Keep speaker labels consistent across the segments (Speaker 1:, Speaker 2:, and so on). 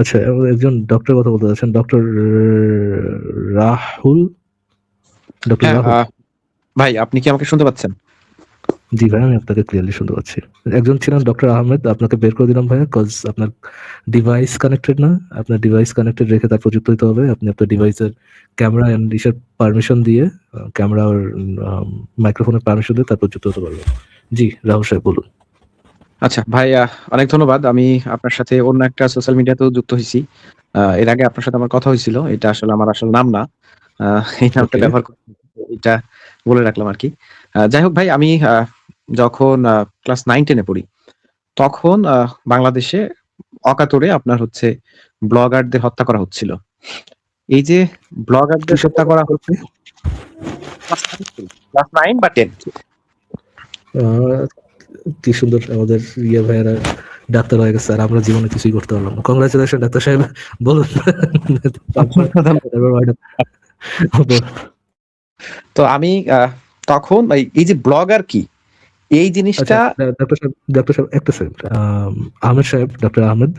Speaker 1: আচ্ছা এবং একজন ডক্টর কথা বলতে চাচ্ছেন ডক্টর রাহুল? ডক্টর
Speaker 2: হ্যাঁ
Speaker 1: রাহুল?
Speaker 2: ভাই আপনি কি আমাকে শুনতে পাচ্ছেন?
Speaker 1: জি ভাই আমি আপনাকে ক্লিয়ারলি শুনতে পাচ্ছি। একজন ছিলেন ডক্টর আহমেদ আপনাকে বের করে দিলাম ভাইয়া কজ আপনার ডিভাইস কানেক্টেড না আপনার ডিভাইস কানেক্টেড রেখে তার প্রযুক্ত হতে হবে আপনি আপনার ডিভাইসের ক্যামেরা এন্ড ইসের পারমিশন দিয়ে ক্যামেরা আর মাইক্রোফোনের পারমিশন দিয়ে তার যুক্ত হতে পারবেন। জি রাহুল সাহেব বলুন।
Speaker 2: আচ্ছা ভাই অনেক ধন্যবাদ। আমি আপনার সাথে অন্য একটা সোশ্যাল মিডিয়াতেও যুক্ত হয়েছি আহ, এর আগে আপনার সাথে আমার কথা হয়েছিল এটা আসলে আমার আসল নাম না। আহ, এই নামটা ব্যবহার এটা বলে রাখলাম আর কি আহ, যাই হোক ভাই আমি আহ, যখন ক্লাস নাইন টেনে পড়ি তখন আহ, বাংলাদেশে অকাতরে আপনার হচ্ছে ব্লগারদের হত্যা করা হচ্ছিল। এই যে ব্লগারদের হত্যা করা হচ্ছে ক্লাস নাইন বা টেন
Speaker 1: আহ, কি সুন্দর আমাদের ইয়ে ভাইয়েরা ডাক্তার হয়ে গেছে আর আমরা জীবনে কিছুই করতে পারলাম না। কংগ্রাচুলেশন ডাক্তার সাহেব। বলুন।
Speaker 2: তো আমি তখন এই- যে ব্লগার কি এই জিনিসটা
Speaker 1: আচ্ছা ডাক্তার সাহেব ডাক্তার সাহেব একটা সেকেন্ড আহমেদ সাহেব ডক্টর আহমেদ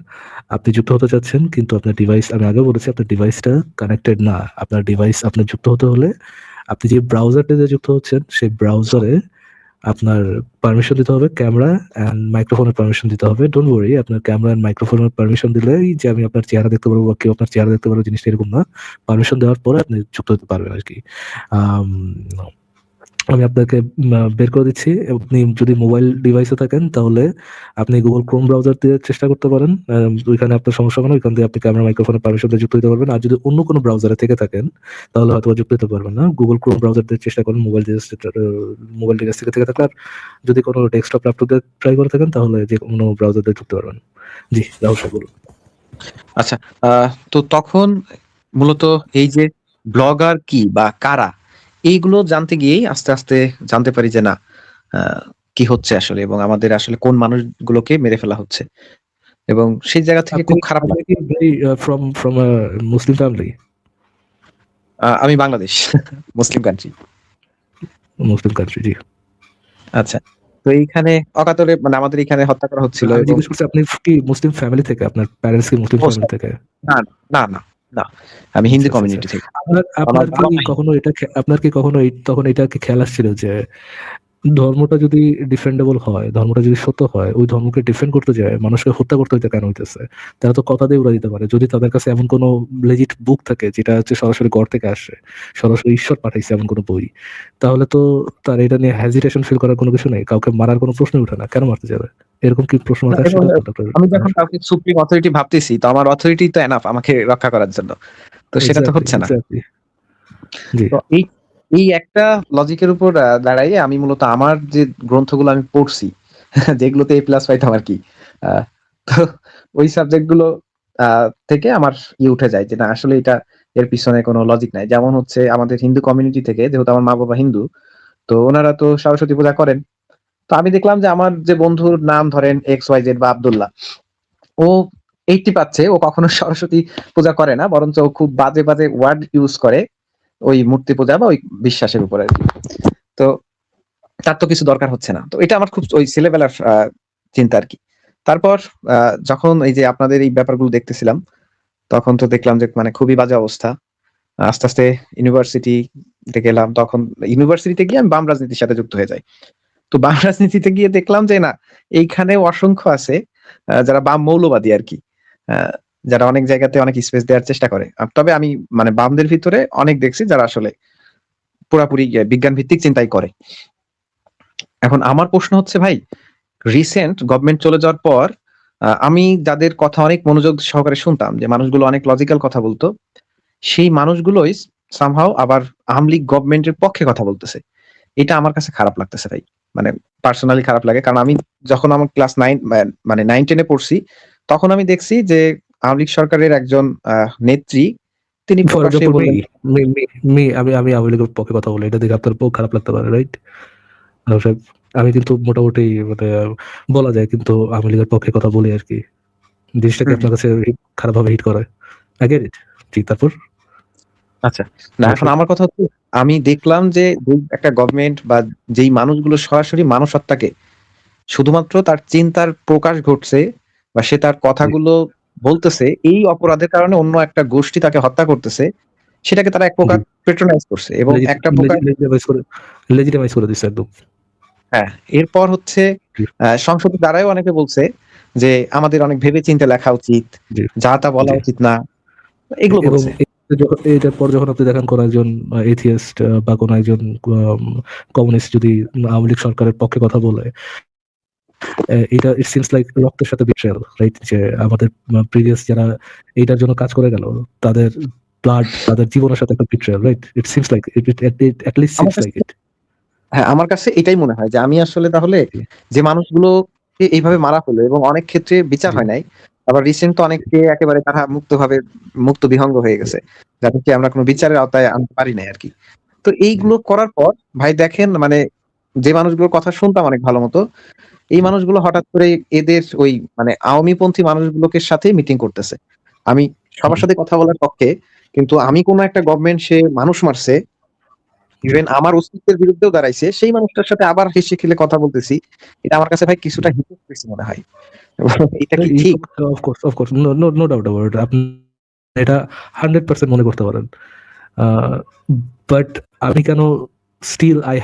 Speaker 1: আপনি যুক্ত হতে চাচ্ছেন কিন্তু আপনার ডিভাইস আমি আগে বলেছি আপনার ডিভাইসটা কানেক্টেড না। আপনার ডিভাইস আপনার যুক্ত হতে হলে আপনি যে ব্রাউজারটা দিয়ে যুক্ত হচ্ছেন সেই ব্রাউজারে আপনার পারমিশন দিতে হবে ক্যামেরা অ্যান্ড মাইক্রোফোনের পারমিশন দিতে হবে। ডোন্ট ওয়ারি আপনার ক্যামেরা অ্যান্ড মাইক্রোফোনের পারমিশন দিলেই যে আমি আপনার চেহারা দেখতে পারব বা কেউ আপনার চেহারা দেখতে পারব, জিনিসটা এরকম না। পারমিশন দেওয়ার পরে আপনি যুক্ত হতে পারবেন আর কি আম, আপনাকে বের করে দিচ্ছি। আপনি যদি মোবাইল ডিভাইসে থাকেন তাহলে আপনি গুগল ক্রোম ব্রাউজার দিয়ে চেষ্টা করতে পারেন। ওইখানে আপনার সমস্যা হবে না ওইখান দিয়ে আপনি ক্যামেরা মাইক্রোফোনের পারমিশন দিয়ে যুক্ত হতে পারবেন। আর যদি অন্য কোনো ব্রাউজারে থেকে থাকেন তাহলে হয়তো যুক্ত হতে পারবেন না। গুগল ক্রোম ব্রাউজার দিয়ে চেষ্টা করেন মোবাইল ডিভাইস মোবাইল ডিভাইস থেকে থেকে থাকলে আর যদি কোনো ডেস্কটপ ল্যাপটপ দিয়ে ট্রাই করে থাকেন তাহলে যে কোনো ব্রাউজার দিয়ে যুক্ত পারবেন। জি রাহুল বলুন
Speaker 2: আচ্ছা তো তখন মূলত এই যে ব্লগার কি বা কারা? এইগুলো জানতে গিয়েই আস্তে আস্তে জানতে পারি যে না কি হচ্ছে আসলে এবং আমাদের আসলে কোন মানুষগুলোকে মেরে ফেলা হচ্ছে। এবং সেই জায়গা থেকে খুব খারাপ
Speaker 1: ফ্রম ফ্রম মুসলিম ফ্যামিলি
Speaker 2: আমি Bangladesh Muslim country
Speaker 1: Muslim country জি।
Speaker 2: আচ্ছা তো এইখানে অকাতরে মানে আমাদের এখানে হত্যা করা হচ্ছিল
Speaker 1: আপনি কি মুসলিম ফ্যামিলি থেকে? আপনার প্যারেন্টস কি মুসলিম। ফ্যামিলি থেকে?
Speaker 2: না না না। আমি হিন্দু
Speaker 1: আচ্ছা, আচ্ছা,
Speaker 2: কমিউনিটি থেকে
Speaker 1: আপনার আপনার কি কখনো এটা আপনার কি কখনো এই- তখন এটা কি খেয়াল আসছিল যে ধর্মটা যদি ডিফেন্ডেবল হয় ধর্মটা যদি সত্য হয় ওই ধর্মকে ডিফেন্ড করতে যায় মানুষকে হত্যা করতে হইতে কেন হইতেছে? তারা তো কথা দিয়ে উড়া দিতে পারে। যদি তাদের কাছে এমন কোনো লেজিট বুক থাকে যেটা হচ্ছে সরাসরি গড় থেকে আসে সরাসরি ঈশ্বর পাঠাইছে এমন কোনো বই তাহলে তো তার এটা নিয়ে হ্যাজিটেশন ফিল করার কোনো কিছু নেই। কাউকে মারার কোনো প্রশ্নই উঠে না। কেন মারতে যাবে? এরকম কি প্রশ্ন?
Speaker 2: আমি যখন কাউকে সুপ্রিম অথরিটি ভাবতেছি তো আমার অথরিটি তো এনাফ আমাকে রক্ষা করার জন্য। তো সেটা তো হচ্ছে না। তো এই এই একটা লজিকের উপর দাঁড়াইয়ে আমি মূলত আমার যে গ্রন্থগুলো আমি পড়ছি যেগুলোতে এ প্লাস পাইতাম আর কি তো ওই সাবজেক্টগুলো আহ, থেকে আমার ইয়ে উঠে যায় যে না আসলে এটা এর পিছনে কোনো লজিক নাই। যেমন হচ্ছে আমাদের হিন্দু কমিউনিটি থেকে যেহেতু আমার মা বাবা হিন্দু তো ওনারা তো সরস্বতী পূজা করেন। তো আমি দেখলাম যে আমার যে বন্ধুর নাম ধরেন এক্স ওয়াই জেড বা আব্দুল্লাহ ও এইটি পাচ্ছে ও কখনো সরস্বতী পূজা করে না বরঞ্চ ও খুব বাজে বাজে ওয়ার্ড ইউজ করে। ওই মূর্তি পূজা বা ওই বিশ্বাসের উপরে আর কি। তো তার তো কিছু দরকার হচ্ছে না। তো এটা আমার খুব ওই ছেলেবেলার চিন্তা আর কি। তারপর যখন এই যে আপনাদের এই ব্যাপারগুলো দেখতেছিলাম, তখন তো দেখলাম যে মানে খুবই বাজে অবস্থা। আস্তে আস্তে ইউনিভার্সিটিতে গেলাম, তখন ইউনিভার্সিটিতে গিয়ে আমি বাম রাজনীতির সাথে যুক্ত হয়ে যাই। তো বাম রাজনীতিতে গিয়ে দেখলাম যে না, এইখানে অসংখ্য আছে যারা বাম মৌলবাদী আর কি। যারা অনেক জায়গাতে অনেক স্পেস দেওয়ার চেষ্টা করে। তবে আমি মানে বামদের ভিতরে অনেক দেখছি যারা আসলে পুরাপুরি বিজ্ঞান ভিত্তিক চিন্তাই করে। এখন আমার প্রশ্ন হচ্ছে, ভাই রিসেন্ট গভর্নমেন্ট চলে যাওয়ার পর আমি যাদের কথা অনেক মনোযোগ সহকারে শুনতাম, যে মানুষগুলো অনেক লজিক্যাল কথা বলতো, সেই মানুষগুলোই সামহাও আবার আওয়ামী লীগ গভর্নমেন্টের পক্ষে কথা বলতেছে। এটা আমার কাছে খারাপ লাগতেছে, ভাই। মানে পার্সোনালি খারাপ লাগে, কারণ আমি যখন আমার ক্লাস নাইন মানে নাইন টেনে পড়ছি, তখন আমি দেখছি যে আওয়ামী লীগ সরকারের একজন আহ, নেত্রী তিনি
Speaker 1: আমি আমি আওয়ামী লীগের পক্ষে কথা বলি এটা দেখে আপনার পক্ষে খারাপ লাগতে পারে রাইট আমি কিন্তু মোটামুটি মানে বলা যায় কিন্তু আওয়ামী লীগের পক্ষে কথা বলি আর কি। জিনিসটা কি
Speaker 2: হুম।
Speaker 1: আপনার কাছে খারাপ ভাবে হিট করে? আগে জি তারপর?
Speaker 2: আচ্ছা না এখন আমার কথা হচ্ছে আমি দেখলাম যে একটা গভর্নমেন্ট বা যেই মানুষগুলো সরাসরি মানুষত্বাকে শুধুমাত্র তার চিন্তার প্রকাশ ঘটছে বা সে তার কথাগুলো বলতেছে এই অপরাধের কারণে অন্য একটা গোষ্ঠী তাকে হত্যা করতেছে সেটাকে তারা এক প্রকার পেট্রোনাইজ করছে এবং একটা প্রকার
Speaker 1: লেজিটিমাইজ করে দিচ্ছে একদম।
Speaker 2: হ্যাঁ এরপর হচ্ছে সংসদের দ্বারাই অনেকে বলছে যে আমাদের অনেক ভেবে চিন্তে লেখা উচিত যা তা বলা উচিত না এগুলো বলছে।
Speaker 1: যখন এটার পর যখন আপনি দেখেন কোন একজন এথিয়েস্ট বা কোন একজন কমিউনিস্ট যদি আওয়ামী লীগ সরকারের পক্ষে কথা বলে এটা ইট সিমস লাইক রক্তের সাথে বিট্রেল রাইট যে আমাদের প্রিভিয়াস যারা এইটার জন্য কাজ করে গেল তাদের ব্লাড তাদের জীবনের সাথে একটা betrayal right it seems like it at least seems like it
Speaker 2: হ্যাঁ আমার কাছে এটাই মনে হয় যে আমি আসলে তাহলে যে মানুষগুলোকে এইভাবে মারা হলো এবং অনেক ক্ষেত্রে বিচার হয় নাই আবার রিসেন্ট তো অনেককে একেবারে তারা মুক্তভাবে মুক্ত বিহঙ্গ হয়ে গেছে যাদেরকে আমরা কোনো বিচারের আওতায় আনতে পারি নাই আর কি। তো এইগুলো করার পর ভাই দেখেন মানে যে মানুষগুলোর কথা শুনতাম অনেক ভালো মতো এই মানুষগুলো হঠাৎ করে এদের ওই মানে আওয়ামী পন্থী মানুষগুলোকে সাথে মিটিং করতেছে। আমি সবার সাথে কথা বলার পক্ষে কিন্তু আমি কোনো একটা গভর্নমেন্ট সে মানুষ মারছে ইভেন আমার অস্তিত্বের বিরুদ্ধেও দাঁড়াইছে সেই মানুষটার সাথে আবার হেসে খেলে কথা বলতেছি। এটা আমার কাছে ভাই কিছুটা হিপোক্রেসি মনে হয়। এটা কি ঠিক?
Speaker 1: Of course of course no no no doubt about আপনি এটা হান্ড্রেড পার্সেন্ট মনে করতে পারেন। বাট আমি কেন স্টিল আই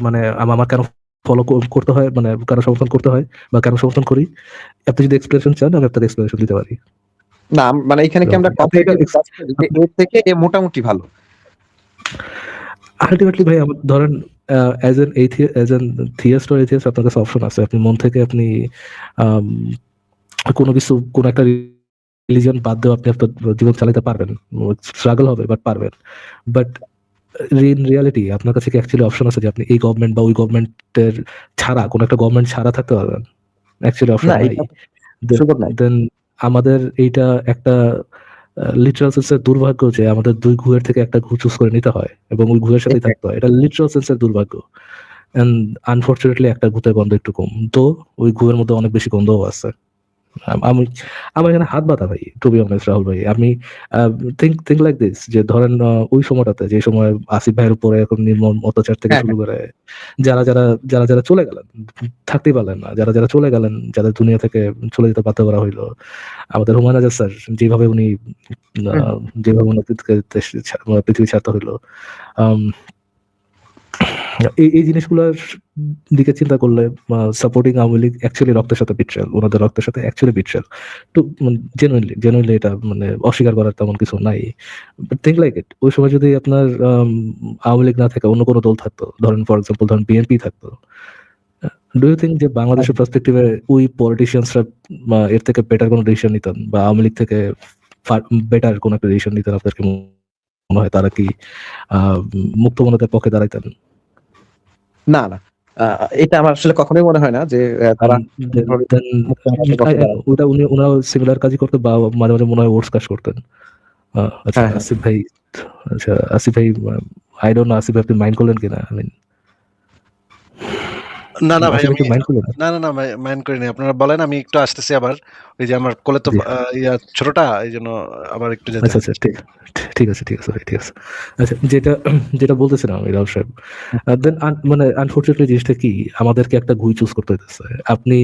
Speaker 1: মানে আমার কেন ফলো করতে হয় মানে কেন সমর্থন করতে হয় বা কেন সমর্থন করি। আপনি যদি এক্সপ্লেনেশন চান আমি আপনার এক্সপ্লেনেশন দিতে পারি।
Speaker 2: না মানে এখানে কি আমরা কথা থেকে এ মোটামুটি ভালো।
Speaker 1: আলটিমেটলি ভাই আমার ধরেন as an as an theist O atheist আপনার কাছে অপশন আছে। আপনি মন থেকে আপনি কোনো কিছু কোনো একটা রিলিজন বাদ দিয়ে আপনি আপনার জীবন চালাতে পারবেন। স্ট্রাগল হবে বাট পারবেন। বাট ইন রিয়ালিটি আপনার কাছে কি অ্যাকচুয়ালি অপশন আছে যে আপনি এই গভর্নমেন্ট বা ওই গভর্নমেন্টের ছাড়া কোনো একটা গভর্নমেন্ট ছাড়া থাকতে পারবেন? অ্যাকচুয়ালি অপশন নাই। দেন আমাদের এইটা একটা লিটারাল সেন্সের দুর্ভাগ্য যে আমাদের দুই ঘুয়ের থেকে একটা ঘু চুজ করে নিতে হয় এবং ওই ঘুয়ের সাথেই থাকতে হয়। এটা লিটারাল সেন্সের দুর্ভাগ্য। এন্ড আনফর্চুনেটলি একটা ঘুতের গন্ধ একটু কম। তো ওই ঘুয়ের মধ্যে অনেক বেশি গন্ধও আছে। আম- আমি আমার এখানে হাত বাঁধা ভাই টু বি অনেস্ট রাহুল ভাই। আমি থিঙ্ক থিঙ্ক লাইক দিস যে ধরেন ওই সময়টাতে যে সময় আসিফ ভাইয়ের উপরে এখন নির্মম অত্যাচার থেকে
Speaker 2: হ্যাঁ,
Speaker 1: শুরু করে যারা যারা যারা যারা চলে গেলেন থাকতেই পারলেন না যারা যারা চলে গেলেন যাদের দুনিয়া থেকে চলে যেতে বাধ্য করা হইল আমাদের হুমায়ুন আজাদ স্যার যেভাবে উনি যেভাবে উনি পৃথিবী ছাড়তে হইল এই এই জিনিসগুলোর দিকে চিন্তা করলে সাপোর্টিং আওয়ামী লীগ অ্যাকচুয়ালি রক্তের সাথে বিট্রেল ওনাদের রক্তের সাথে অ্যাকচুয়ালি বিট্রেল তো জেনুইনলি জেনুইনলি এটা মানে অস্বীকার করার তেমন কিছু নাই। থিঙ্ক লাইক ইট ওই সময় যদি আপনার আওয়ামী লীগ না থাকে, অন্য কোনো দল থাকতো, ধরেন ফর এক্সাম্পল ধরেন বিএনপি থাকতো। ডু ইউ থিঙ্ক যে বাংলাদেশের পার্সপেক্টিভে ওই পলিটিশিয়ানসরা এর থেকে বেটার কোনো ডিসিশন নিতেন? বা, আওয়ামী লীগ থেকে বেটার কোনো একটা ডিসিশন নিতেন আপনার কি মনে হয়? তারা কি মুক্ত মনতার পক্ষে দাঁড়াইতেন?
Speaker 2: না না এটা আমার আসলে কখনোই মনে হয় না যে তারা।
Speaker 1: ওটা উনি ওনারা সিমিলার কাজই করতে বা মাঝে মাঝে মনে হয় ওর্স কাজ করতেন আচ্ছা
Speaker 2: হ্যাঁ, হ্যাঁ।
Speaker 1: আসিফ ভাই আচ্ছা আসিফ ভাই আই ডোন্ট নো আসিফ ভাই আপনি মাইন্ড করলেন কিনা আই মিন
Speaker 3: না না ভাই না না না মাইন্ড করিনি। আপনারা বলেন আমি একটু আসতেছি আবার। ওই যে আমার কোলে তো ইয়া ছোটটা এই জন্য আবার একটু যেতে।
Speaker 1: আচ্ছা আচ্ছা ঠিক ঠিক আছে ঠিক আছে ভাই ঠিক আছে। আচ্ছা যেটা যেটা বলতেছিলাম আমি রাহুল সাহেব দেন মানে আনফরচুনেটলি জিনিসটা কি? আমাদেরকে একটা ঘুই চুজ করতে হইতেছে। আপনি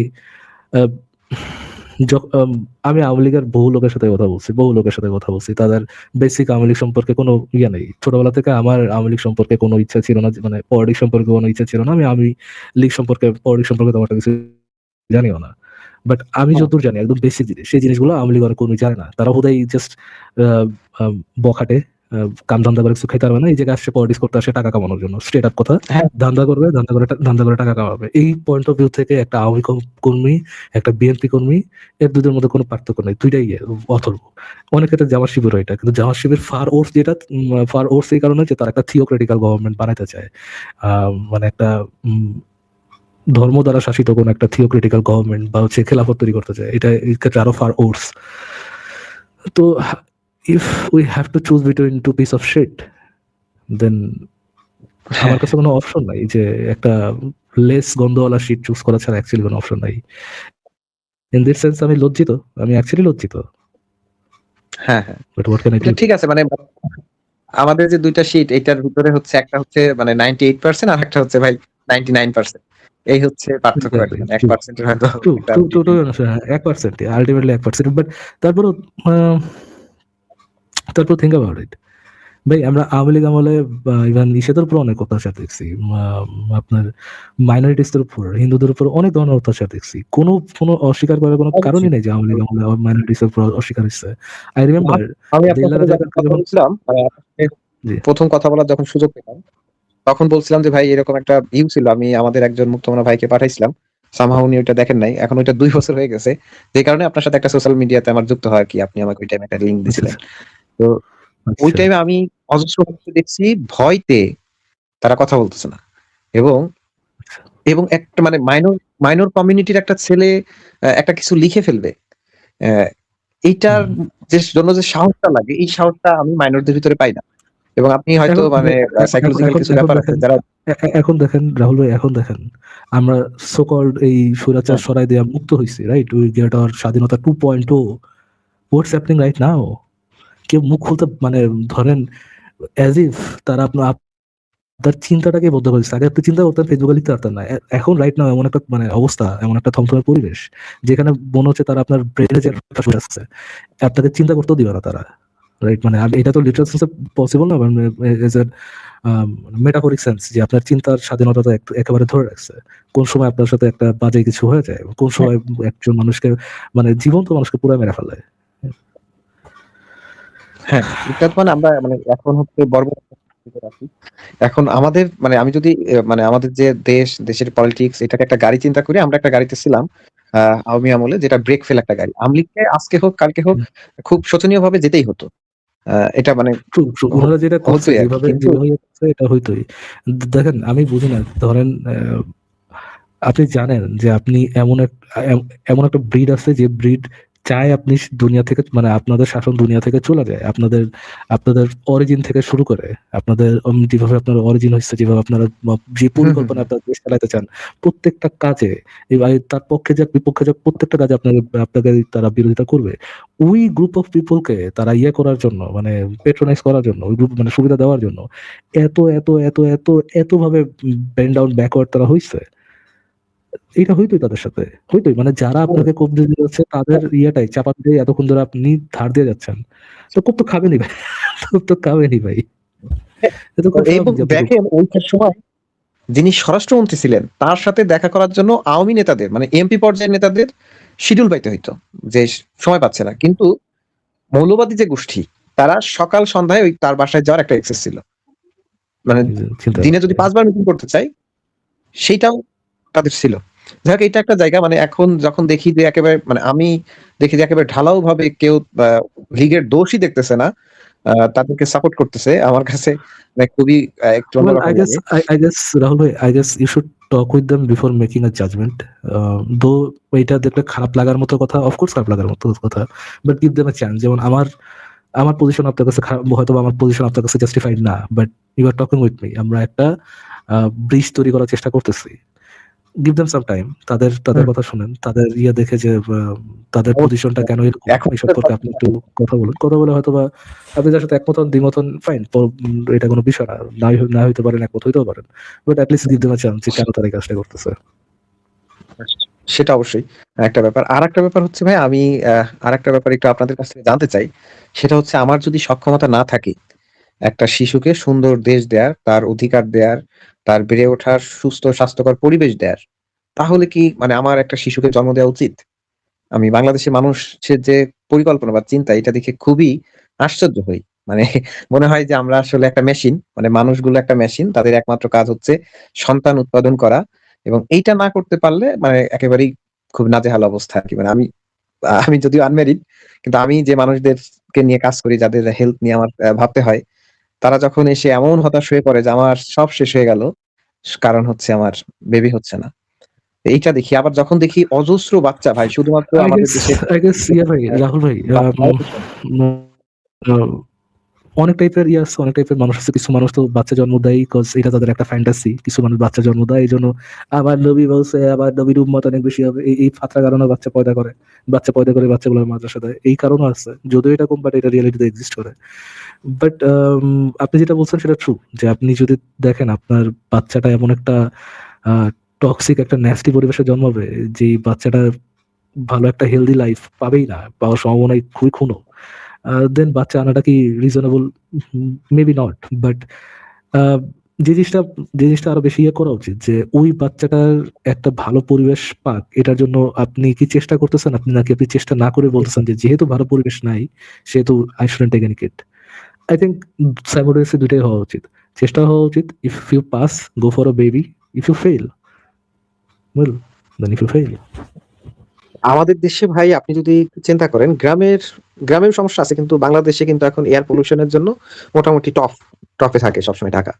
Speaker 1: আম, আমি আওয়ামী লীগের বহু লোকের সাথে কথা বলছি বহু লোকের সাথে কথা বলছি। তাদের বেসিক আওয়ামী লীগ সম্পর্কে কোনো ইয়ে নেই। ছোটবেলা থেকে আমার আওয়ামী লীগ সম্পর্কে কোনো ইচ্ছা ছিল না মানে পলিটিক্স সম্পর্কে কোনো ইচ্ছা ছিল না। আমি আমি লীগ সম্পর্কে পলিটিক্স সম্পর্কে একটা কিছু জানিও না। বাট আমি যতদূর জানি একদম বেসিক জিনিস সেই জিনিসগুলো আওয়ামী লীগ অনেক কর্মী জানে না। তারা হুদাই জাস্ট বখাটে। কাম ধান্দা করে কিছু খাইতে পারবে না এই জায়গায় আসছে পলিটিক্স করতে আসে টাকা কামানোর জন্য। স্ট্রেট আপ কথা
Speaker 2: হ্যাঁ।
Speaker 1: ধান্দা করবে ধান্দা করে ধান্দা করে টাকা কামাবে। এই পয়েন্ট অফ ভিউ থেকে একটা আওয়ামী কর্মী একটা বিএনপি কর্মী এর দুটোর মধ্যে কোনো পার্থক্য নেই। দুইটাই অথর্ব। অনেক ক্ষেত্রে জামাত শিবির এটা কিন্তু জামাত শিবির ফার ওর্স যেটা ফার ওর্স এই কারণে যে তারা একটা থিওক্রেটিক্যাল গভর্নমেন্ট বানাইতে চায়। আহ, মানে একটা উম, ধর্ম দ্বারা শাসিত কোন একটা থিওক্রিটিক্যাল গভর্নমেন্ট বা হচ্ছে খেলাফত তৈরি করতে চায় এটা এই ক্ষেত্রে আরও ফার ওর্স তো if we have to choose between two piece of shit then আমার কাছে কোনো অপশন নাই যে একটা লেস গন্ধওয়ালা শিট চুজ করা ছাড়া অ্যাকচুয়ালি কোনো অপশন নাই ইন দিস সেন্স আমি লজ্জিত আমি অ্যাকচুয়ালি লজ্জিত
Speaker 2: হ্যাঁ হ্যাঁ ঠিক আছে মানে আমাদের যে দুইটা শীট এটার ভিতরে হচ্ছে একটা হচ্ছে মানে নাইনটি এইট পার্সেন্ট আর একটা হচ্ছে ভাই নাইনটি নাইন পার্সেন্ট এই হচ্ছে পার্থক্য। মানে এক পার্সেন্টের হয়তো
Speaker 1: এক পার্সেন্ট আলটিমেটলি এক পার্সেন্ট বাট তারপরও আহ, তারপর থিঙ্ক অ্যাবাউট ইট ভাই আমরা আওয়ামী লীগ আমলে ইভেন ইসেদের উপর অনেক অত্যাচার দেখছি। আপনার মাইনরিটিসদের উপর হিন্দুদের উপর অনেক ধরনের অত্যাচার দেখছি। কোনো কোনো অস্বীকার করার কোনো কারণই নেই যে আওয়ামী লীগ আমলে মাইনরিটিসের উপর অস্বীকার হচ্ছে আই রিমেম্বার
Speaker 2: আমি। প্রথম কথা বলার যখন সুযোগ পেলাম তখন বলছিলাম যে ভাই এরকম একটা ইউ ছিল। আমি আমাদের একজন মুক্তমনা ভাইকে পাঠাইছিলাম। সামহাউ উনি ওইটা দেখেন নাই। এখন ওইটা দুই বছর হয়ে গেছে। যে কারণে আপনার সাথে একটা সোশ্যাল মিডিয়াতে আমার যুক্ত হয় কি। আপনি আমাকে ওই টাইমে একটা লিঙ্ক দিয়েছিলেন
Speaker 1: আচ্ছা।
Speaker 2: ওই টাইমে আমি অজস্র দেখছি ভয়তে তারা কথা বলতেছে না। এবং এবং একটা মানে মাইনর মাইনর কমিউনিটির একটা ছেলে একটা কিছু লিখে ফেলবে। এইটার যে জন্য যে সাহসটা লাগে এই সাহসটা আমি মাইনরদের ভিতরে পাই না। এবং আপনি হয়তো মানে সাইকোলজিক্যাল কিছু ব্যাপার আছে যারা
Speaker 1: এখন দেখেন রাহুল ভাই এখন দেখেন আমরা সোকল্ড এই সুরাচার
Speaker 2: হ্যাঁ।
Speaker 1: সরাই দেওয়া মুক্ত হয়েছি রাইট উই গেট আওয়ার স্বাধীনতা two point oh what's happening right now কেউ মুখ খুলতে মানে ধরেন অ্যাজ ইফ তারা আপনার তার চিন্তাটাকে বদ্ধ করেছে আগে আপনি চিন্তা করতেন ফেসবুকে লিখতে পারতেন না। এখন রাইট নাও এমন একটা মানে অবস্থা এমন একটা থমথমের পরিবেশ যেখানে মনে হচ্ছে তারা আপনার ব্রেনে যে আসছে আপনাকে চিন্তা করতেও দিবে না তারা রাইট মানে আর এটা তো লিটারাল সেন্সে পসিবল না মানে এজ এ মেটাফরিক সেন্স যে আপনার চিন্তার স্বাধীনতা তো একেবারে ধরে রাখছে। কোন সময় আপনার সাথে একটা বাজে কিছু হয়ে যায় কোন সময় একজন মানুষকে মানে জীবন্ত মানুষকে পুরো মেরে ফেলে।
Speaker 2: হ্যাঁ। মানে আমরা মানে এখন হচ্ছে বর্বর এখন আমাদের মানে আমি যদি মানে আমাদের যে দেশ দেশের পলিটিক্স এটাকে একটা গাড়ি চিন্তা করি আমরা একটা গাড়িতে ছিলাম আওয়ামী আমলে যেটা ব্রেক ফেল একটা গাড়ি। আমলিগকে আজকে হোক কালকে হোক খুব শোচনীয় ভাবে যেতেই হতো। এটা মানে
Speaker 1: ওনারা যেটা করছে এটা হইতোই। দেখেন আমি বুঝি না ধরেন আপনি জানেন যে আপনি এমন এক এমন একটা ব্রিড আছে যে ব্রিড চায় আপনি দুনিয়া থেকে মানে আপনাদের শাসন দুনিয়া থেকে চলে যায় আপনাদের আপনাদের অরিজিন থেকে শুরু করে আপনাদের যেভাবে আপনার অরিজিন হচ্ছে যেভাবে আপনারা যে পরিকল্পনা আপনারা দেশ চালাতে চান প্রত্যেকটা কাজে তার পক্ষে যাক বিপক্ষে যাক প্রত্যেকটা কাজে আপনার আপনাকে তারা বিরোধিতা করবে। ওই গ্রুপ অফ পিপলকে তারা ইয়ে করার জন্য মানে পেট্রোনাইজ করার জন্য ওই গ্রুপ মানে সুবিধা দেওয়ার জন্য এত এত এত এত এত ভাবে বেন্ড ডাউন ব্যাকওয়ার্ড তারা হইছে। এটা হইতোই তাদের সাথে হইতোই। মানে যারা আপনাকে কবজি দিয়ে যাচ্ছে তাদের ইয়েটাই চাপা দিয়ে এতক্ষণ ধরে আপনি ধার দিয়ে যাচ্ছেন। তো খুব তো খাবেনি ভাই খুব তো খাবেনি ভাই।
Speaker 2: দেখেন ওইটার সময় যিনি স্বরাষ্ট্রমন্ত্রী ছিলেন তার সাথে দেখা করার জন্য আওয়ামী নেতাদের মানে এমপি পর্যায়ের নেতাদের শিডিউল পাইতে হইতো যে সময় পাচ্ছে না। কিন্তু মৌলবাদী যে গোষ্ঠী তারা সকাল সন্ধ্যায় ওই তার বাসায় যাওয়ার একটা এক্সেস ছিল। মানে দিনে যদি পাঁচবার মিটিং করতে চাই সেইটাও তাদের ছিল। যাই হোক, এটা একটা জায়গা মানে এখন যখন দেখি যে একেবারে মানে আমি দেখি যে একেবারে ঢালাও ভাবে কেউ লিগের দোষই দেখতেছে না তাদেরকে সাপোর্ট করতেছে। আমার কাছে মানে খুবই একটু
Speaker 1: guess Rahul bhai, I guess you should talk with them before making a judgment. Uh, though এটা দেখলে খারাপ লাগার মতো কথা অফকোর্স খারাপ লাগার মতো কথা but give them a chance যেমন আমার আমার পজিশন আপনার কাছে খারাপ হয়তো আমার পজিশন আপনার কাছে জাস্টিফাইড না but you are talking with me আমরা একটা ব্রিজ তৈরি করার চেষ্টা করতেছি। গিভ দেম সাম টাইম তাদের তাদের কথা শুনেন। তাদের ইয়ে দেখে যে তাদের। পজিশনটা কেন এরকম? এই সম্পর্কে আপনি একটু কথা বলুন। কথা বলে হয়তো বা আপনি যার সাথে একমত হন দ্বিমত হন ফাইন এটা কোনো বিষয় না। নাই না হইতে পারেন একমত হইতেও পারেন। But at least give them chance যে কেন তারা কাজটা করতেছে।
Speaker 2: সেটা অবশ্যই। একটা ব্যাপার। আর একটা ব্যাপার হচ্ছে ভাই আমি আর একটা ব্যাপার একটু আপনাদের কাছ থেকে জানতে চাই। সেটা হচ্ছে আমার যদি সক্ষমতা না থাকে একটা শিশুকে সুন্দর দেশ দেয়ার তার অধিকার দেয়ার তার বেড়ে ওঠার সুস্থ, স্বাস্থ্যকর পরিবেশ দেয়ার। তাহলে কি মানে আমার একটা শিশুকে জন্ম দেওয়া উচিত? আমি বাংলাদেশের মানুষের যে পরিকল্পনা বা চিন্তা, এটা দেখে খুবই আশ্চর্য হই। মানে মনে হয় যে আমরা আসলে একটা মেশিন মানে মানুষগুলো একটা মেশিন, তাদের একমাত্র কাজ হচ্ছে সন্তান উৎপাদন করা এবং এইটা না করতে পারলে মানে একেবারেই খুব নাজেহাল অবস্থা আর কি। মানে আমি আমি যদিও আনমেরিড কিন্তু আমি যে মানুষদেরকে নিয়ে কাজ করি, যাদের হেলথ নিয়ে আমার ভাবতে হয়, তারা যখন এসে এমন হতাশ হয়ে পড়ে যে আমার সব শেষ হয়ে গেল কারণ হচ্ছে আমার বেবি হচ্ছে না। এইটা দেখি আবার যখন দেখি অজস্র বাচ্চা ভাই শুধুমাত্র আমাদের দেশে
Speaker 1: রাহুল ভাই অনেক টাইপের ইয়ে আছে অনেক টাইপের মানুষ আছে। কিছু মানুষ তো বাচ্চা জন্ম দেয় কজ এটা তাদের একটা ফ্যান্টাসি কিছু মানুষ বাচ্চা জন্ম দেয় এই জন্য আবার নবী বলছে, আবার নবীর উম্মত অনেক বেশি হবে। এই এই ফাতরা কারণে বাচ্চা পয়দা করে। বাচ্চা পয়দা করে বাচ্চাগুলোর মাদ্রাসা দেয়। এই কারণও আছে। যদিও এটা কম বাট এটা রিয়ালিটিতে এক্সিস্ট করে। বাট আপনি যেটা বলছেন সেটা ট্রু যে আপনি যদি দেখেন আপনার বাচ্চাটা এমন একটা টক্সিক একটা ন্যাস্টি পরিবেশে জন্মাবে যে বাচ্চাটা ভালো একটা হেলদি লাইফ পাবেই না, পাওয়ার সম্ভাবনাই খুবই ক্ষুণ্ণ। দেন বাচ্চা আনাটা কি রিজনেবল মেবি নট বাট যে জিনিসটা যে জিনিসটা আরও বেশি ইয়ে করা উচিত যে ওই বাচ্চাটার একটা ভালো পরিবেশ পাক, এটার জন্য আপনি কি চেষ্টা করতেছেন? আপনি নাকি আপনি চেষ্টা না করে বলতেছেন যে যেহেতু ভালো পরিবেশ নাই, সেহেতু I shouldn't kit I think সাইমোডেসে দুটাই হওয়া উচিত। চেষ্টা হওয়া উচিত if you pass go for a baby if you fail well then if you fail
Speaker 2: আমাদের দেশে ভাই আপনি যদি চিন্তা করেন গ্রামের গ্রামের সমস্যা আছে কিন্তু বাংলাদেশে কিন্তু এখন এয়ার পলিউশনের জন্য মোটামুটি টপ টপে থাকে সবসময় ঢাকা।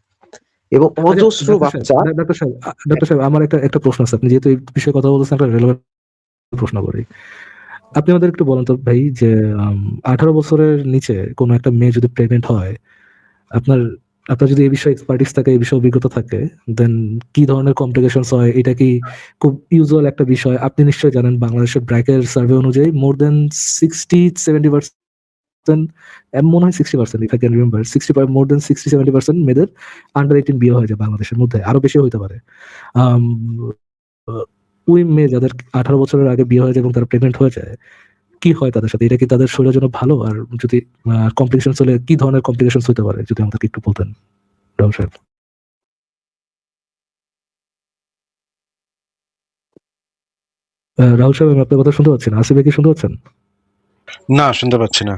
Speaker 2: এবং অজস্র বাচ্চা
Speaker 1: ডাক্তার সাহেব ডাক্তার সাহেব আমার একটা একটা প্রশ্ন আছে। আপনি যেহেতু এই বিষয়ে কথা বলছেন একটা রেলেভেন্ট প্রশ্ন করি। আপনি আমাদের একটু বলেন তো ভাই যে আঠারো বছরের নিচে কোনো একটা মেয়ে যদি প্রেগনেন্ট হয় আপনার আপনার যদি এই বিষয়ে এক্সপার্টিস থাকে, এই বিষয়ে অভিজ্ঞতা থাকে দেন কি ধরনের কমপ্লিকেশনস হয়, এটা কি খুব ইউজুয়াল একটা বিষয়? আপনি নিশ্চয়ই জানেন বাংলাদেশের ব্র্যাকের সার্ভে অনুযায়ী more than sixty seventy percent মনে হয় sixty percent if I can remember sixty more than sixty seventy percent মেয়েদের আন্ডার এইটিন বিয়ে হয়ে যায় বাংলাদেশের মধ্যে, আরও বেশি হইতে পারে। ওই মেয়ে যাদের আঠারো বছরের আগে বিয়ে হয়ে যায় এবং তারা প্রেগনেন্ট হয়ে যায় কি হয় তাদের সাথে? এটা কি তাদের শরীরের জন্য ভালো? আর যদি কমপ্লিকেশন হলে কি ধরনের কমপ্লিকেশন হতে পারে? যদি আমাদেরকে একটু বলতেন রাহুল সাহেব। রাহুল সাহেব আমি আপনার কথা শুনতে পাচ্ছি না। আসিফে কি শুনতে পাচ্ছেন?
Speaker 3: না শুনতে পাচ্ছি না।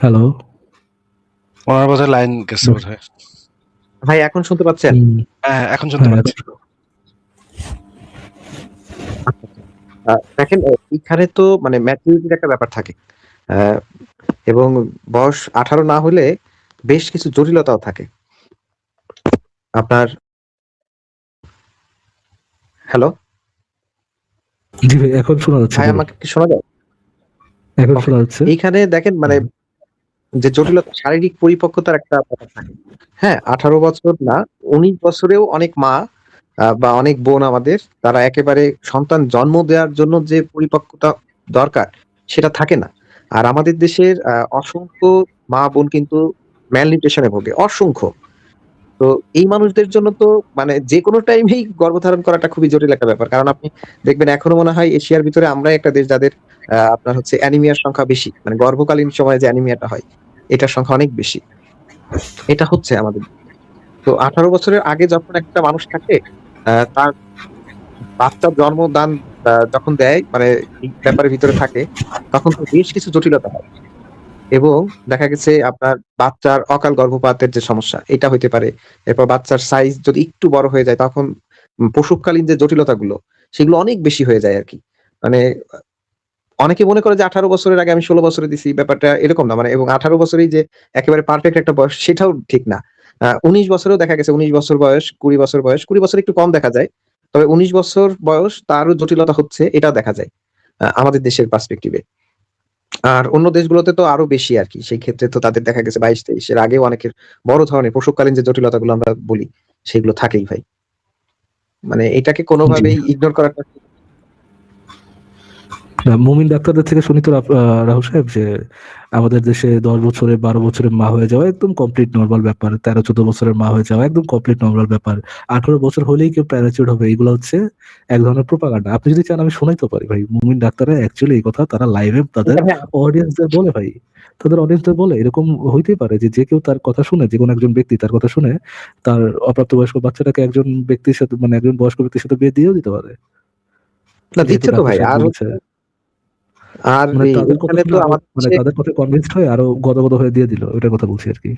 Speaker 1: হ্যালো
Speaker 3: ওনার বোধহয় লাইন গেছে বোধহয়।
Speaker 2: ভাই এখন শুনতে পাচ্ছেন?
Speaker 3: হ্যাঁ এখন শুনতে
Speaker 1: হ্যাঁ,
Speaker 3: পাচ্ছি
Speaker 2: আহ, দেখেন এখানে তো মানে ম্যাচুরিটির একটা ব্যাপার থাকে। এবং বয়স আঠারো না হলে বেশ কিছু জটিলতাও থাকে। আপনার হ্যালো?
Speaker 1: জি ভাই এখন শোনা যাচ্ছে
Speaker 2: ভাই আমাকে কি শোনা যায়?
Speaker 1: এখন শোনা যাচ্ছে।
Speaker 2: এইখানে দেখেন মানে যে জটিলতা শারীরিক পরিপক্কতার একটা ব্যাপার থাকে। হ্যাঁ আঠারো বছর না উনিশ বছরেও অনেক মা বা অনেক বোন আমাদের, তারা একেবারে সন্তান জন্ম দেওয়ার জন্য যে পরিপক্কতা দরকার, সেটা থাকে না। আর আমাদের দেশের অসংখ্য মা বোন কিন্তু ম্যালনিউট্রিশনে ভোগে, অসংখ্য। তো এই মানুষদের জন্য তো মানে যে কোনো টাইমেই গর্ভধারণ করাটা খুবই জটিল একটা ব্যাপার। কারণ আপনি দেখবেন, এখনও মনে হয় এশিয়ার ভিতরে আমরাই একটা দেশ যাদের আপনার হচ্ছে অ্যানিমিয়ার সংখ্যা বেশি মানে গর্ভকালীন সময়ে যে অ্যানিমিয়াটা হয়, এটার সংখ্যা অনেক বেশি। এটা হচ্ছে আমাদের। তো আঠারো বছরের আগে যখন একটা মানুষ থাকে তার বাচ্চার জন্মদান যখন দেয় মানে ব্যাপারের ভিতরে থাকে, তখন তো বেশ কিছু জটিলতা হয়। এবং দেখা গেছে আপনার বাচ্চার অকাল গর্ভপাতের যে সমস্যা, এটা হইতে পারে। এরপর বাচ্চার সাইজ যদি একটু বড় হয়ে যায়, তখন প্রসবকালীন যে জটিলতাগুলো, সেগুলো অনেক বেশি হয়ে যায় আর কি মানে অনেকে মনে করে যে আঠারো বছরের আগে আমি ষোলো বছরে দিছি, ব্যাপারটা এরকম না। মানে এবং আঠারো বছরেই যে একেবারে পারফেক্ট একটা বয়স, সেটাও ঠিক না। উনিশ বছরেও দেখা গেছে উনিশ বছর বয়স কুড়ি বছর বয়স কুড়ি বছর একটু কম দেখা যায় তবে উনিশ বছর বয়স তারও জটিলতা হচ্ছে এটাও দেখা যায় আমাদের দেশের পার্সপেক্টিভে আর অন্য দেশগুলোতে তো আরও বেশি আর কি সেই ক্ষেত্রে তো তাদের দেখা গেছে বাইশ তেইশের আগেও অনেকের বড় ধরনের প্রসবকালীন যে জটিলতাগুলো আমরা বলি সেগুলো থাকেই ভাই। মানে এটাকে কোনোভাবেই ইগনোর করাটা
Speaker 1: মুমিন ডাক্তারদের থেকে শুনি তো রাহুল সাহেব যে আমাদের দেশে দশ বছরে বারো বছরের মা হয়ে যাওয়া একদম কমপ্লিট নর্মাল ব্যাপার তেরো চোদ্দ বছরের মা হয়ে যাওয়া একদম কমপ্লিট নর্মাল ব্যাপার। আঠারো বছর হলেই কেউ প্যারাচুট হবে এগুলো হচ্ছে এক ধরনের প্রোপাগান্ডা আপনি যদি চান আমি শোনাইতে পারি ভাই মুমিন ডাক্তাররা অ্যাকচুয়ালি এই কথা তারা লাইভে তাদের অডিয়েন্সদের বলে ভাই তাদের অডিয়েন্সদের বলে এরকম হইতেই পারে যে যে কেউ তার কথা শুনে যে কোনো একজন ব্যক্তি তার কথা শুনে তার অপ্রাপ্তবয়স্ক বাচ্চাটাকে একজন ব্যক্তির সাথে মানে একজন বয়স্ক ব্যক্তির সাথে বিয়ে দিয়েও দিতে পারে।
Speaker 2: না দিচ্ছে তো ভাই আর
Speaker 1: বলেছে।
Speaker 2: আর
Speaker 1: মানে
Speaker 2: এখানে তো আমাদের
Speaker 1: মানে তাদের কথা কনভিন্সড হয়ে আরও গদগদ হয়ে দিয়ে দিল ওইটার কথা বলছি আর কি।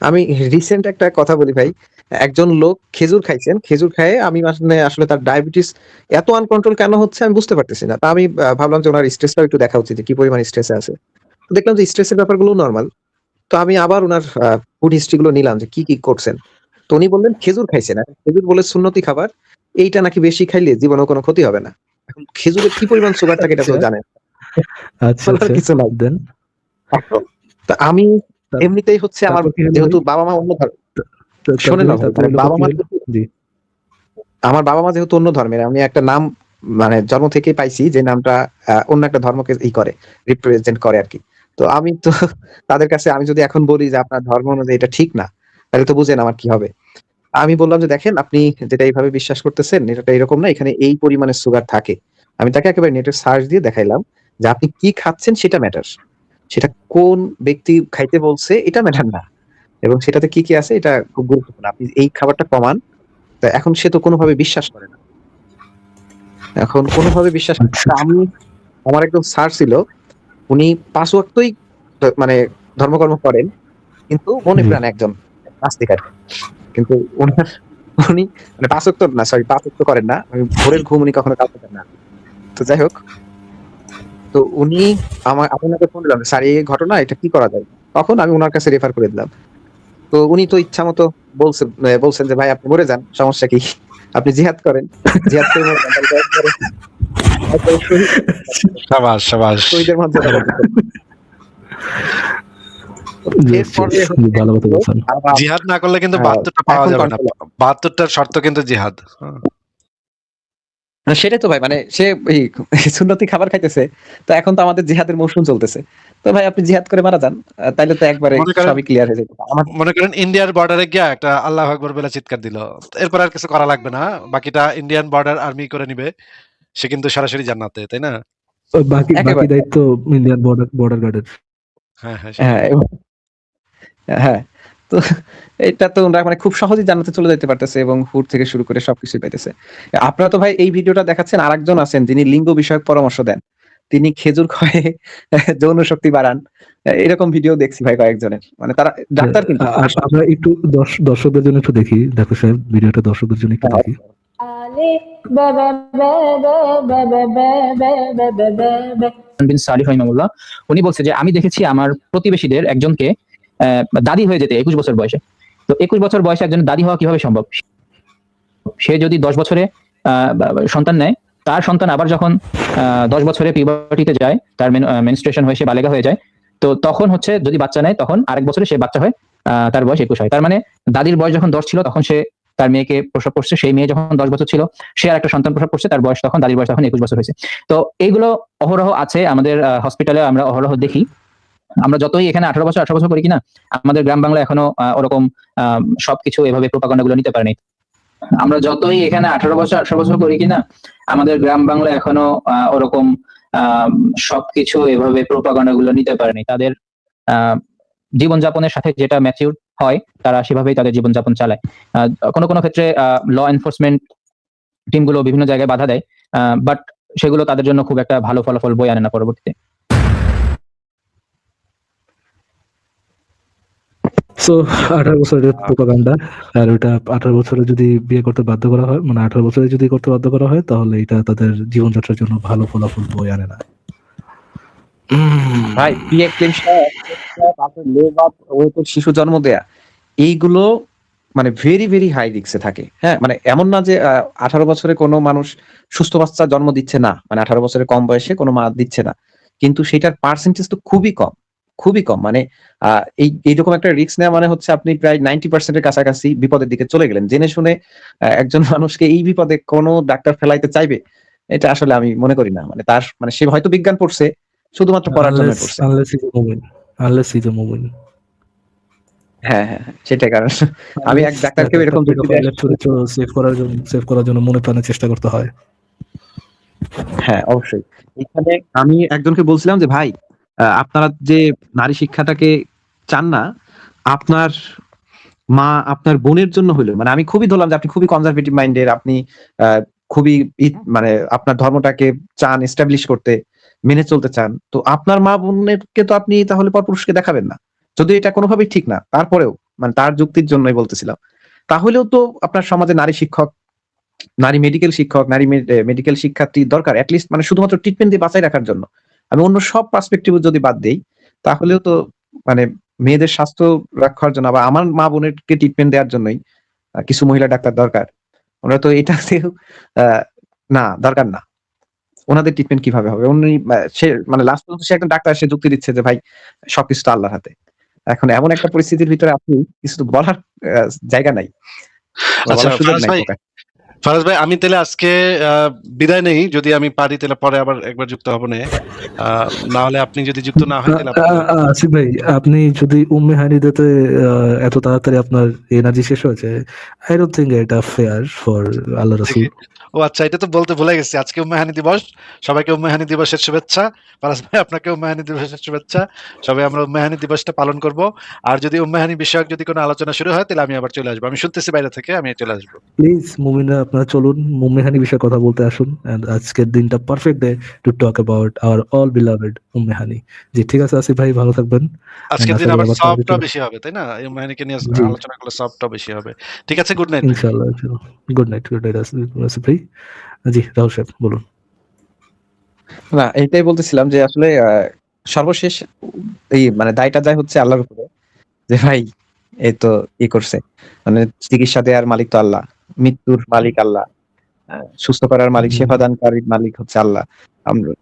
Speaker 2: আমি রিসেন্ট একটা কথা বলি ভাই। একজন লোক খেজুর খাইছেন খেজুর খায় আমি মানে আসলে তার ডায়াবেটিস এত আনকন্ট্রোল কেন হচ্ছে আমি বুঝতে পারতেছি না। তা আমি ভাবলাম যে ওনার স্ট্রেসটাও একটু দেখা উচিত কি পরিমাণ স্ট্রেসে আছে। দেখলাম যে স্ট্রেসের ব্যাপারগুলো নর্মাল তো আমি আবার ওনার ফুড হিস্ট্রি গুলো নিলাম যে কি কি করছেন। তো উনি বললেন খেজুর খাইছেন। খেজুর বলে সুন্নতি খাবার এইটা নাকি বেশি খাইলে জীবনে কোনো ক্ষতি হবে না। এখন খেজুরের কি পরিমাণ সুগার থাকে এটা তো
Speaker 1: আচ্ছা।
Speaker 2: জানেন
Speaker 1: আচ্ছা আচ্ছা।
Speaker 2: কিছু নাই।
Speaker 1: দেন।
Speaker 2: তো আমি এমনিতেই হচ্ছে আমার যেহেতু বাবা মা অন্য ধর্ম শোনেন না মানে বাবা মা আমার বাবা মা যেহেতু অন্য ধর্মের আমি একটা নাম মানে জন্ম থেকেই পাইছি যে নামটা অন্য একটা ধর্মকে ই করে রিপ্রেজেন্ট করে আর কি। তো আমি তো তাদের কাছে আমি যদি এখন বলি যে আপনার ধর্ম অনুযায়ী এটা ঠিক না তাহলে তো বুঝেন আমার কি হবে।
Speaker 4: আমি বললাম যে দেখেন আপনি যেটা এইভাবে বিশ্বাস করতেছেন এটা এরকম না এখানে এই পরিমাণে সুগার থাকে। আমি তাকে একেবারে নেটে সার্চ দিয়ে দেখাইলাম যে আপনি কি খাচ্ছেন সেটা ম্যাটার সেটা কোন ব্যক্তি খাইতে বলছে এটা ম্যাটার না। এবং সেটাতে কি কি আছে এটা খুব গুরুত্বপূর্ণ। আপনি এই খাবারটা কমান তা এখন সে তো কোনোভাবে বিশ্বাস করে না। এখন কোনোভাবে বিশ্বাস করে না। আমি আমার একদম স্যার ছিল উনি পাঁচ ওয়াক্তই মানে ধর্মকর্ম করেন কিন্তু মনে প্রাণ একজন নাস্তিক আর কি। কিন্তু ওনার উনি মানে পাঁচ ওয়াক্ত না সরি পাঁচ ওয়াক্ত করেন না। আমি ভোরের ঘুম উনি কখনো দেন না। তো যাই হোক তো উনি আমার আপনাকে ফোন দিলাম স্যার এই ঘটনা এটা কি করা যায়? তখন আমি ওনার কাছে রেফার করে দিলাম। তো উনি তো ইচ্ছা মতো বলছেন বলছেন যে ভাই আপনি মরে যান সমস্যা কি? আপনি জিহাদ করেন। জিহাদ করে
Speaker 3: সাবাস সাবাস।
Speaker 4: শহীদের পাবেন।
Speaker 1: Yes,
Speaker 4: এরপরে
Speaker 1: yes, ভালো কথা বলছেন
Speaker 4: আবার
Speaker 3: জিহাদ না করলে কিন্তু
Speaker 4: হ্যাঁ,
Speaker 3: বাহাত্তরটা পাওয়া যাবে না। বাহাত্তরটার শর্ত কিন্তু জিহাদ।
Speaker 2: সেটাই তো ভাই মানে সে এই সুন্নতি খাবার খাইতেছে তো এখন তো আমাদের জিহাদের মৌসুম চলতেছে। তো ভাই আপনি জিহাদ করে মারা যান তাইলে তো একবারে
Speaker 3: মনে করেন-
Speaker 2: সবই ক্লিয়ার হয়ে যাবে
Speaker 3: মনে করেন ইন্ডিয়ার বর্ডারে গিয়া একটা আল্লাহ আকবর বেলা চিৎকার দিল। এরপর আর কিছু করা লাগবে না বাকিটা ইন্ডিয়ান বর্ডার আর্মি করে নিবে। সে কিন্তু সরাসরি জান্নাতে তাই না?
Speaker 1: বাকি বাকি দায়িত্ব ইন্ডিয়ান বর্ডার বর্ডার গার্ডের
Speaker 3: হ্যাঁ হ্যাঁ
Speaker 2: হ্যাঁ তো এটা তো ওরা মানে খুব সহজেই জানাতে চলে যেতে পারতেছে এবং হুট থেকে শুরু করে সবকিছু পাইতেছে। আপনারা তো ভাই এই ভিডিওটা দেখাচ্ছেন আরেকজন আছেন যিনি লিঙ্গ বিষয়ক পরামর্শ দেন। তিনি খেজুর খয়ে যৌন শক্তি বাড়ান। এরকম ভিডিও দেখছি ভাই কয়েকজনের। মানে তারা ডাক্তার কিন্তু।
Speaker 1: আমরা একটু দর্শ- দর্শকদের জন্য একটু দেখি। ডাক্তার সাহেব ভিডিওটা দর্শকদের জন্য একটু দেখি।
Speaker 5: Bin Salih. উনি বলছে যে আমি দেখেছি আমার প্রতিবেশীদের একজনকে দাদি হয়ে যেতে একুশ বছর বয়সে। তো একুশ বছর বয়সে একজন দাদি হওয়া কীভাবে সম্ভব? সে যদি দশ বছরে সন্তান নেয়, তার সন্তান আবার যখন দশ বছরে পিউবার্টিতে যায়, তার মেনস্ট্রেশন হয়ে সে বালেগা হয়ে যায়, তো তখন হচ্ছে যদি বাচ্চা নেয়, তখন আরেক বছরে সে বাচ্চা হয় তার বয়স একুশ হয়। তার মানে দাদির বয়স যখন দশ ছিল, তখন সে তার মেয়েকে প্রসব করছে, সেই মেয়ে যখন দশ বছর ছিল, সে আর একটা সন্তান প্রসব করছে, তার বয়স তখন, দাদির বয়স তখন একুশ বছর হয়েছে। তো এইগুলো অহরহ আছে আমাদের হসপিটালে আমরা অহরহ দেখি। আমরা যতই এখানে আঠারো বছর আঠারো বছর করি কিনা, আমাদের গ্রাম বাংলা এখনও ওরকম সবকিছু এভাবে প্রোপাগান্ডা গুলো নিতে পারেনি। আমরা যতই এখানে আঠারো বছর আঠারো বছর করি কিনা, আমাদের গ্রাম বাংলা এখনও ওরকম সবকিছু এভাবে প্রোপাগান্ডা গুলো নিতে পারেনি। তাদের জীবনযাপনের সাথে যেটা ম্যাচিউর হয়, তারা সেভাবেই তাদের জীবনযাপন চালায়। কোনো কোনো ক্ষেত্রে ল এনফোর্সমেন্ট টিমগুলো বিভিন্ন জায়গায় বাধা দেয় বাট সেগুলো তাদের জন্য খুব একটা ভালো ফলাফল বই আনে না পরবর্তীতে।
Speaker 1: সো আঠারো বছরের প্রোপাগান্ডা, আর ওটা আঠারো বছরে যদি বিয়ে করতে বাধ্য করা হয় মানে আঠারো বছরে যদি করতে বাধ্য করা হয়, তাহলে এটা তাদের জীবনযাত্রার জন্য ভালো ফলাফল বই আনে না।
Speaker 2: ভাই প্রিএক্লেমশন তারপর শিশু জন্ম দেয়া, এইগুলো মানে ভেরি ভেরি হাই রিক্সে থাকে। হ্যাঁ মানে এমন না যে আঠারো বছরে কোনো মানুষ সুস্থ বাচ্চা জন্ম দিচ্ছে না মানে আঠারো বছরের কম বয়সে কোনো মা দিচ্ছে না। কিন্তু সেটার পার্সেন্টেজ তো খুবই কম। খুবই কম। মানে আহ, এই এইরকম একটা রিস্ক নেওয়া মানে হচ্ছে আপনি প্রায় নাইনটি পার্সেন্টের কাছাকাছি বিপদের দিকে চলে গেলেন। জেনে শুনে একজন মানুষকে এই বিপদে কোনো ডাক্তার ফেলাইতে চাইবে? এটা আসলে আমি মনে করি না। মানে তার মানে সে হয়তো বিজ্ঞান পড়ছে শুধুমাত্র পড়ার জন্য পড়ছে. হ্যাঁ হ্যাঁ হ্যাঁ, সেটাই কারণ আমি এক ডাক্তারকেও এরকম।
Speaker 1: চরিত্র সেভ করার জন্য সেভ করার জন্য মনে প্রাণে চেষ্টা করতে হয়।
Speaker 2: হ্যাঁ অবশ্যই। এখানে আমি একজনকে বলছিলাম যে ভাই আপনারা যে নারী শিক্ষাটাকে চান না, আপনার মা আপনার বোনের জন্য হইল মানে আমি খুবই ধরলাম যে আপনি খুবই কনজারভেটিভ মাইন্ডের আপনি খুবই মানে আপনার ধর্মটাকে চান এস্টাবলিশ করতে, মেনে চলতে চান, তো আপনার মা বোনেরকে তো আপনি তাহলে পরপুরুষকে দেখাবেন না। যদি এটা কোনোভাবেই ঠিক না, তারপরেও মানে তার যুক্তির জন্যই বলতেছিলাম, তাহলেও তো আপনার সমাজে নারী শিক্ষক, নারী মেডিকেল শিক্ষক, নারী মেডিকেল শিক্ষার্থী দরকার অ্যাটলিস্ট মানে শুধুমাত্র ট্রিটমেন্ট দিয়ে বাঁচাই রাখার জন্য। আমি অন্য সব পার্সপেক্টিভ যদি বাদ দেই তাহলেও তো মানে মেয়েদের স্বাস্থ্য রক্ষার জন্য বা আমার মা বোনেরকে ট্রিটমেন্ট দেওয়ার জন্যই কিছু মহিলা ডাক্তার দরকার। ওরা তো এটাতেও না দরকার না। ওনাদের ট্রিটমেন্ট কীভাবে হবে? উনি সে মানে লাস্ট পর্যন্ত সে একটা ডাক্তার সে যুক্তি দিচ্ছে যে ভাই সবকিছু তো আল্লাহর হাতে। এখন এমন একটা পরিস্থিতির ভিতরে আপনি কিছু তো বলার জায়গা নাই।
Speaker 3: আচ্ছা, ফারাজ ভাই। ফারাজ ভাই আমি তাহলে আজকে বিদায় নেই। যদি আমি পারি তাহলে পরে আবার একবার যুক্ত হব না। না হলে আপনি যদি যুক্ত না হয় তাহলে
Speaker 1: আসিফ ভাই আপনি যদি উম্মে হানি দিতে আহ, এত তাড়াতাড়ি আপনার এনার্জি শেষ হয়েছে আই ডোন্ট থিঙ্ক এটা ফেয়ার ফর আল্লাহ রসুল।
Speaker 3: ও আচ্ছা এটা তো বলতে ভুলে গেছি। আজকে উম্মেহানি দিবস। সবাইকে উম্মেহানি দিবসের শুভেচ্ছা। ফারাজ ভাই আপনাকে উম্মেহানি দিবসের শুভেচ্ছা। সবাই আমরা উম্মেহানি দিবসটা পালন করব। আর যদি উম্মেহানি বিষয়ক যদি কোনো আলোচনা শুরু হয় তাহলে আমি আবার চলে আসব। আমি শুনতেছি বাইরে থেকে আমি চলে আসব।
Speaker 1: প্লিজ মুমিনরা আপনারা চলুন উম্মে হানি বিষয়ে কথা বলতে আসুন আজকের দিনটা perfect day to talk about our all beloved Umme জি ঠিক আছে আসিফ ভাই ভালো থাকবেন।
Speaker 3: আজকের দিন আবার সফটটা বেশি হবে তাই না? এই উম্মেহানিকে নিয়ে আলোচনা করলে সফটটা বেশি হবে। ঠিক আছে গুড নাইট
Speaker 1: ইনশাআল্লাহ good night good night Asif ভাই। জি রাহুল সাহেব বলুন।
Speaker 2: না এইটাই বলতেছিলাম যে আসলে আহ, সর্বশেষ এই মানে দায়টা যায় হচ্ছে আল্লাহর উপরে যে ভাই এই তো ই করছে। মানে চিকিৎসা দেওয়ার মালিক তো আল্লাহ। মৃত্যুর মালিক আল্লাহ। সুস্থ করার মালিক
Speaker 1: হুম।
Speaker 2: সেবা দানকারীর মালিক হচ্ছে আল্লাহ। আমরা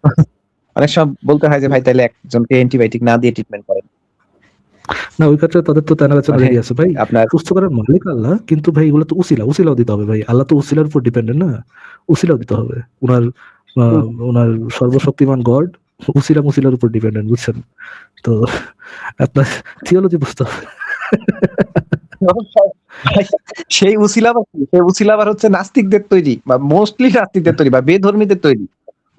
Speaker 2: অনেক সব বলতে হয় যে ভাই তাইলে একজনকে অ্যান্টিবায়োটিক না দিয়ে ট্রিটমেন্ট করেন।
Speaker 1: না ওই ক্ষেত্রে তাদের তো আছে ভাই।
Speaker 2: আপনার
Speaker 1: সুস্থ করার মালিক আল্লাহ কিন্তু ভাই এগুলো তো উসিলা উসিলাও দিতে হবে ভাই। আল্লাহ তো উসিলার উপর ডিপেন্ডেন্ট না। উসিলাও দিতে হবে। ওনার ওনার সর্বশক্তিমান গড উসিলা মুসিলার উপর ডিপেন্ডেন্ট বুঝছেন? তো আপনার থিওলজি বুঝতে হবে।
Speaker 2: সেই উসিলাবার? সেই উসিলাবার হচ্ছে নাস্তিকদের তৈরি বা মোস্টলি নাস্তিকদের তৈরি বা বেধর্মীদের তৈরি।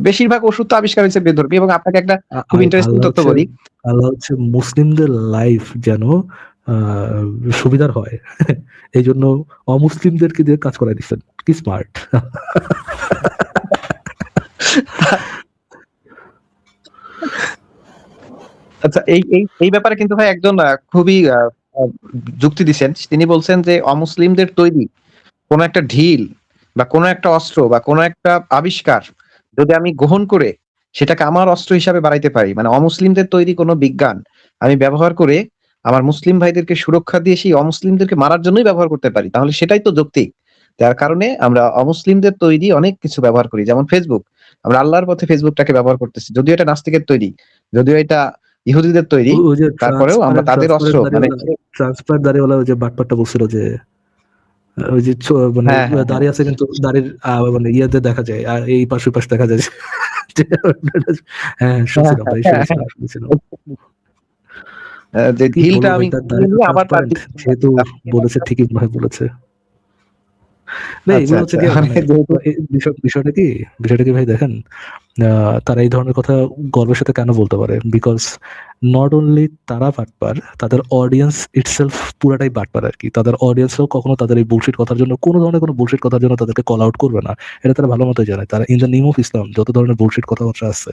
Speaker 2: বেশিরভাগ ওষুধ তো আবিষ্কার হয়েছে বেধর্মী এবং আপনাকে একটা খুব ইন্টারেস্টিং তথ্য বলি।
Speaker 1: আল্লাহ হচ্ছে মুসলিমদের লাইফ যেন সুবিধার হয়। এই জন্য অমুসলিমদেরকে দিয়ে কাজ করাই দিচ্ছেন। কি স্মার্ট
Speaker 2: আচ্ছা এই এই এই ব্যাপারে কিন্তু ভাই একজন খুবই যুক্তি দিচ্ছেন তিনি বলছেন যে অমুসলিমদের তৈরি কোন একটা ঢিল বা কোন একটা অস্ত্র বা কোন একটা আবিষ্কার যদি আমি গ্রহণ করে সেটাকে আমার অস্ত্র হিসাবে বাড়াইতে পারি মানে অমুসলিমদের তৈরি কোনো বিজ্ঞান আমি ব্যবহার করে আমার মুসলিম ভাইদেরকে সুরক্ষা দিয়ে সেই অমুসলিমদেরকে মারার জন্যই ব্যবহার করতে পারি, তাহলে সেটাই তো যৌক্তিক। যার কারণে আমরা অমুসলিমদের তৈরি অনেক কিছু ব্যবহার করি, যেমন ফেসবুক আমরা আল্লাহর পথে ফেসবুকটাকে ব্যবহার করতেছি, যদিও এটা নাস্তিকের তৈরি, যদিও এটা ইহুদিদের তৈরি তারপরেও আমরা তাদের অস্ত্র মানে
Speaker 1: ট্রান্সপারেন্ট দাঁড়িয়েওয়ালা ওই যে বাটপাটটা বলছিল যে ওই যে মানে
Speaker 2: হ্যাঁ, হ্যাঁ,
Speaker 1: দাঁড়িয়ে আছে কিন্তু দাঁড়ির মানে ইয়েতে দেখা যায় আর এই পাশ ওই পাশ দেখা যায় হ্যাঁ শুনছিলাম ভাই
Speaker 2: হ্যাঁ,
Speaker 1: শুনছিলাম
Speaker 2: যে ঢিলটা আমি আবার
Speaker 1: যেহেতু বলেছে ঠিকই ভাই বলেছে। না
Speaker 2: আচ্ছা,
Speaker 1: এগুলো হচ্ছে
Speaker 2: আচ্ছা,
Speaker 1: মানে, বিষয়টা কি বিষয়টা কি ভাই দেখেন তারা এই ধরনের কথা গর্বের সাথে কেন বলতে পারে? বিকজ নট অনলি তারা বাটপার, তাদের অডিয়েন্স ইটসেলফ পুরাটাই বাটপার আর কি। তাদের অডিয়েন্সরাও কখনো তাদের এই বুলশিট কথার জন্য, কোনো ধরনের কোনো বুলশিট কথার জন্য তাদেরকে কল আউট করবে না। এটা তারা ভালো মতো জানে। তারা in the name of Islam যত ধরনের বুলশিট কথাবার্তা আছে,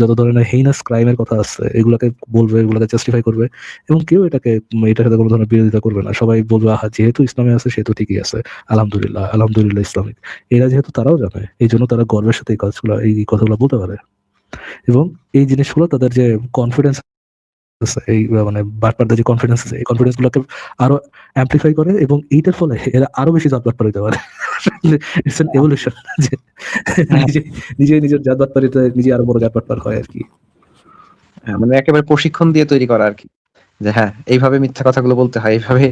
Speaker 1: যত ধরনের হেইনাস ক্রাইমের কথা আছে, এগুলোকে বলবে, এগুলোকে জাস্টিফাই করবে, এবং কেউ এটাকে, এটার সাথে কোনো ধরনের বিরোধিতা করবে না। সবাই বলবে, আহা, যেহেতু ইসলামে আছে সেহেতু ঠিকই আছে। আলহামদুলিল্লাহ আলহামদুলিল্লাহ ইসলামিক। এরা যেহেতু তারাও জানে, এই জন্য তারা গর্বের সাথে এই কাজগুলো এই কথাগুলো বলতে পারে। এবং এই জিনিসগুলো তাদের যে কনফিডেন্স আছে এই মানে বাটপারদের যে কনফিডেন্স আছে এই কনফিডেন্স গুলোকে আরও অ্যাম্পলিফাই করে এবং এইটার ফলে এরা আরও বেশি জাত বাটপার হতে পারে। ইটস এন এভলিউশন যে নিজে নিজে নিজের জাত বাটপারিতে নিজে আরও বড় জাত বাটপার হয় আর কি
Speaker 2: হ্যাঁ, মানে একেবারে প্রশিক্ষণ দিয়ে তৈরি করা আর কি যে হ্যাঁ এইভাবে মিথ্যা কথাগুলো বলতে হয় এইভাবে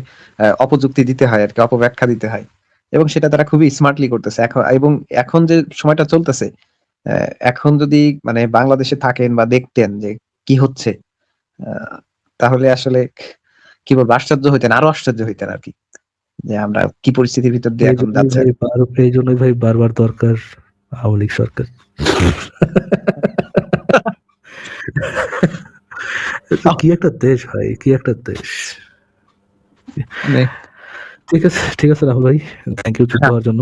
Speaker 2: অপযুক্তি দিতে হয় আর কি অপব্যাখ্যা দিতে হয়। এবং সেটা তারা খুবই স্মার্টলি করতেছে। এখন এবং এখন যে সময়টা চলতেছে এখন যদি মানে বাংলাদেশে থাকেন বা দেখতেন যে কি হচ্ছে তাহলে আসলে কি বলব আশ্চর্য হইতেন আরও আশ্চর্য হইতেন আর কি যে আমরা কি পরিস্থিতির ভিতর দিয়ে এখন যাচ্ছে
Speaker 1: এই জন্যই ভাই বারবার দরকার আওয়ামী লীগ সরকার। কি একটা দেশ ভাই কি একটা দেশ। ঠিক আছে ঠিক আছে রাহুল ভাই থ্যাংক ইউ হওয়ার জন্য।